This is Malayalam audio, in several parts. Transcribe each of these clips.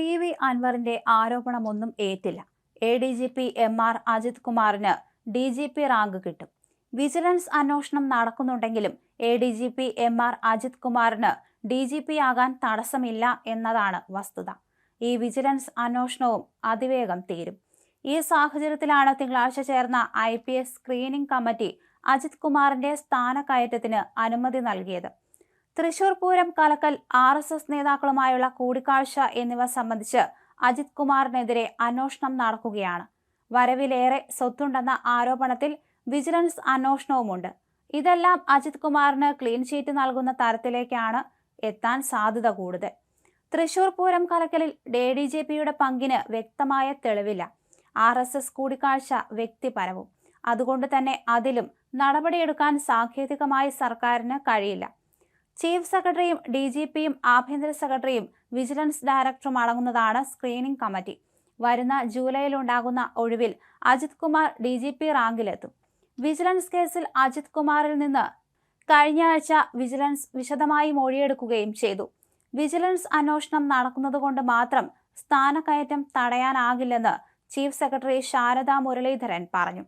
പി വി അൻവറിന്റെ ആരോപണമൊന്നും ഏറ്റില്ല. A D G P M R Ajith കുമാറിന് ഡി ജി പി റാങ്ക് കിട്ടും. വിജിലൻസ് അന്വേഷണം നടക്കുന്നുണ്ടെങ്കിലും A D G P M R Ajith കുമാറിന് ഡി ജി പി ആകാൻ തടസ്സമില്ല എന്നതാണ് വസ്തുത. ഈ വിജിലൻസ് അന്വേഷണവും അതിവേഗം തീരും. ഈ സാഹചര്യത്തിലാണ് തിങ്കളാഴ്ച ചേർന്ന I P S screening committee Ajith കുമാറിന്റെ സ്ഥാനക്കയറ്റത്തിന് അനുമതി നൽകിയത്. തൃശൂർ പൂരം കലക്കൽ ആർ എസ് എസ് നേതാക്കളുമായുള്ള കൂടിക്കാഴ്ച എന്നിവ സംബന്ധിച്ച് അജിത് കുമാറിനെതിരെ അന്വേഷണം നടക്കുകയാണ്. വരവിലേറെ സ്വത്തുണ്ടെന്ന ആരോപണത്തിൽ വിജിലൻസ് അന്വേഷണവുമുണ്ട്. ഇതെല്ലാം അജിത് കുമാറിന് ക്ലീൻ ഷീറ്റ് നൽകുന്ന തരത്തിലേക്കാണ് എത്താൻ സാധ്യത കൂടുതൽ. തൃശൂർ പൂരം കലക്കലിൽ ഡി ഡി ജെ പിയുടെ പങ്കിന് വ്യക്തമായ തെളിവില്ല. ആർ എസ് എസ് കൂടിക്കാഴ്ച വ്യക്തിപരവും. അതുകൊണ്ട് തന്നെ അതിലും നടപടിയെടുക്കാൻ സാങ്കേതികമായി സർക്കാരിന് കഴിയില്ല. ചീഫ് സെക്രട്ടറിയും ഡി ജി പിയും ആഭ്യന്തര സെക്രട്ടറിയും വിജിലൻസ് ഡയറക്ടറും അടങ്ങുന്നതാണ് സ്ക്രീനിംഗ് കമ്മിറ്റി. വരുന്ന ജൂലൈയിൽ ഉണ്ടാകുന്ന ഒഴിവിൽ Ajith Kumar D G P റാങ്കിലെത്തും. Vigilance കേസിൽ അജിത് കുമാറിൽ നിന്ന് കഴിഞ്ഞ ആഴ്ച വിജിലൻസ് വിശദമായി മൊഴിയെടുക്കുകയും ചെയ്തു. വിജിലൻസ് അന്വേഷണം നടക്കുന്നതുകൊണ്ട് മാത്രം സ്ഥാനക്കയറ്റം തടയാനാകില്ലെന്ന് ചീഫ് സെക്രട്ടറി ശാരദാ മുരളീധരൻ പറഞ്ഞു.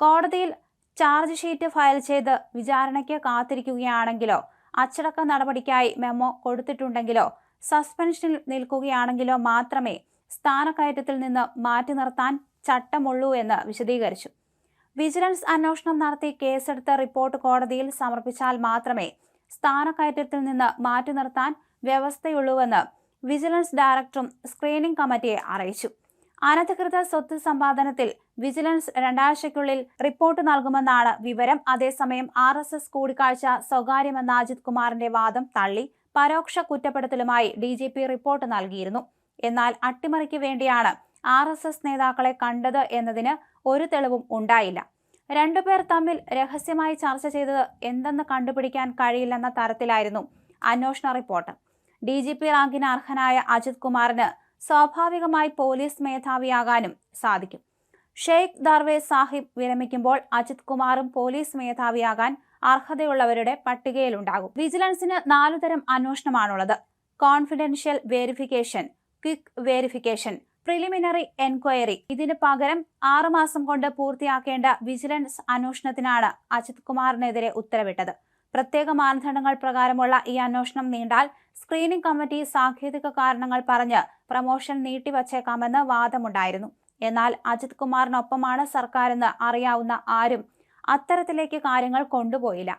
കോടതിയിൽ ചാർജ് ഷീറ്റ് ഫയൽ ചെയ്ത് വിചാരണയ്ക്ക് കാത്തിരിക്കുകയാണെങ്കിലോ അച്ചടക്ക നടപടിക്കായി മെമ്മോ കൊടുത്തിട്ടുണ്ടെങ്കിലോ? സസ്പെൻഷനിൽ നിൽക്കുകയാണെങ്കിലോ മാത്രമേ സ്ഥാനക്കയറ്റത്തിൽ നിന്ന് മാറ്റി നിർത്താൻ ചട്ടമുള്ളൂ എന്ന് വിശദീകരിച്ചു. വിജിലൻസ് അന്വേഷണം നടത്തി കേസെടുത്ത റിപ്പോർട്ട് കോടതിയിൽ സമർപ്പിച്ചാൽ മാത്രമേ സ്ഥാനക്കയറ്റത്തിൽ നിന്ന് മാറ്റി നിർത്താൻ വ്യവസ്ഥയുള്ളൂവെന്ന് വിജിലൻസ് ഡയറക്ടറും സ്ക്രീനിംഗ് കമ്മിറ്റിയെ അറിയിച്ചു. അനധികൃത സ്വത്ത് സമ്പാദനത്തിൽ വിജിലൻസ് രണ്ടാഴ്ചയ്ക്കുള്ളിൽ റിപ്പോർട്ട് നൽകുമെന്നാണ് വിവരം. അതേസമയം ആർ എസ് എസ് കൂടിക്കാഴ്ച സ്വകാര്യമെന്ന അജിത് കുമാറിന്റെ വാദം തള്ളി. പരോക്ഷ കുറ്റപ്പെടുത്തലുമായി ഡി ജി പി റിപ്പോർട്ട് നൽകിയിരുന്നു. എന്നാൽ അട്ടിമറിക്ക് വേണ്ടിയാണ് ആർ എസ് എസ് നേതാക്കളെ കണ്ടത് എന്നതിന് ഒരു തെളിവും ഉണ്ടായില്ല. രണ്ടുപേർ തമ്മിൽ രഹസ്യമായി ചർച്ച ചെയ്തത് എന്തെന്ന് കണ്ടുപിടിക്കാൻ കഴിയില്ലെന്ന തരത്തിലായിരുന്നു അന്വേഷണ റിപ്പോർട്ട്. ഡി ജി പി റാങ്കിന് അർഹനായ അജിത് കുമാറിന് സ്വാഭാവികമായി പോലീസ് മേധാവിയാകാനും സാധിക്കും. ഷെയ്ഖ് ദർവേ സാഹിബ് വിരമിക്കുമ്പോൾ അജിത് കുമാറും പോലീസ് മേധാവിയാകാൻ അർഹതയുള്ളവരുടെ പട്ടികയിലുണ്ടാകും. വിജിലൻസിന് നാലുതരം അന്വേഷണമാണുള്ളത്. Confidential verification quick verification preliminary enquiry. ഇതിന് പകരം ആറുമാസം കൊണ്ട് പൂർത്തിയാക്കേണ്ട വിജിലൻസ് അന്വേഷണത്തിനാണ് അജിത് കുമാറിനെതിരെ ഉത്തരവിട്ടത്. പ്രത്യേക മാനദണ്ഡങ്ങൾ പ്രകാരമുള്ള ഈ അന്വേഷണം നീണ്ടാൽ സ്ക്രീനിംഗ് കമ്മിറ്റി സാങ്കേതിക കാരണങ്ങൾ പറഞ്ഞ് പ്രമോഷൻ നീട്ടിവച്ചേക്കാമെന്ന് വാദമുണ്ടായിരുന്നു. എന്നാൽ അജിത് കുമാറിനൊപ്പമാണ് സർക്കാരെന്ന് അറിയാവുന്ന ആരും അത്തരത്തിലേക്ക് കാര്യങ്ങൾ കൊണ്ടുപോയില്ല.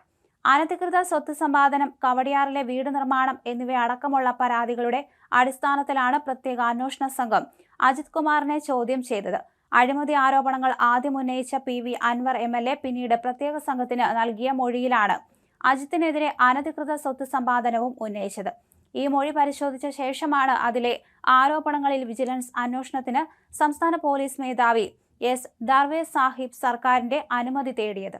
അനധികൃത സ്വത്ത് സമ്പാദനം കവടിയാറിലെ വീട് നിർമ്മാണം എന്നിവയടക്കമുള്ള പരാതികളുടെ അടിസ്ഥാനത്തിലാണ് പ്രത്യേക അന്വേഷണ സംഘം അജിത് കുമാറിനെ ചോദ്യം ചെയ്തത്. അഴിമതി ആരോപണങ്ങൾ ആദ്യം ഉന്നയിച്ച P V Anvar M L A പിന്നീട് പ്രത്യേക സംഘത്തിന് നൽകിയ മൊഴിയിലാണ് അജിത്തിനെതിരെ അനധികൃത സ്വത്ത് സമ്പാദനവും ഉന്നയിച്ചത്. ഈ മൊഴി പരിശോധിച്ച ശേഷമാണ് അതിലെ ആരോപണങ്ങളിൽ വിജിലൻസ് അന്വേഷണത്തിന് സംസ്ഥാന പോലീസ് മേധാവി എസ് ദർവേ സാഹിബ് സർക്കാരിന്റെ അനുമതി തേടിയത്.